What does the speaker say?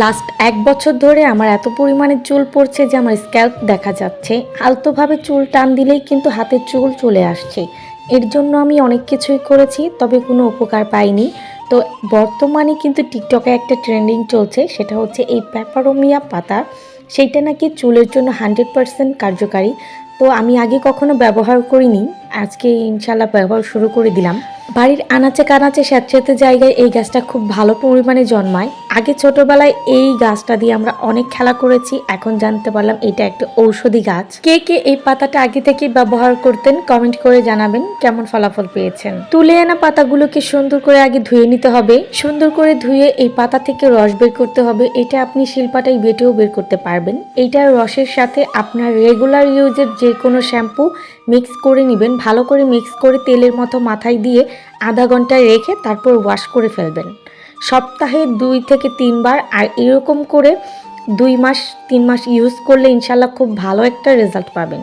Last এক বছর ধরে আমার এত পরিমাণে চুল পড়ছে যে আমার স্ক্যাল্প দেখা যাচ্ছে। আলতোভাবে চুল টান দিলেই কিন্তু হাতের চুল চলে আসছে। এর জন্য আমি অনেক কিছুই করেছি, তবে কোনো উপকার পাইনি। তো বর্তমানে কিন্তু টিকটকে একটা ট্রেন্ডিং চলছে, সেটা হচ্ছে এই প্যাপারোমিয়া পাতা। সেইটা নাকি চুলের জন্য হান্ড্রেড পারসেন্ট কার্যকারী। তো আমি আগে কখনো ব্যবহার করিনি, আজকে ইনশাল্লাহ ব্যবহার শুরু করে দিলাম। বাড়ির আনাচে কানাচে স্যাঁতস্যাঁতে জায়গায় এই গাছটা খুব ভালো পরিমাণে জন্মায়। আগে ছোটবেলায় এই গাছটা দিয়ে আমরা অনেক খেলা করেছি, এখন জানতে পারলাম এটা একটা ঔষধি গাছ। কে কে এই পাতাটা আগে থেকে ব্যবহার করতেন কমেন্ট করে জানাবেন, কেমন ফলাফল পেয়েছেন? তুলে আনা পাতাগুলোকে সুন্দর করে আগে ধুয়ে নিতে হবে। সুন্দর করে ধুয়ে এই পাতা থেকে রস বের করতে হবে। এটা আপনি শিল্পাটাই বেটেও বের করতে পারবেন। এইটার রসের সাথে আপনার রেগুলার ইউজের যে কোনো শ্যাম্পু মিক্স করে নেবেন। ভালো করে মিক্স করে তেলের মতো মাথায় দিয়ে আধা ঘণ্টা রেখে তারপর ওয়াশ করে ফেলবেন। সপ্তাহে দুই থেকে তিনবার আর এরকম করে দুই মাস, তিন মাস ইউজ করলে ইনশাল্লাহ খুব ভালো একটা রেজাল্ট পাবেন।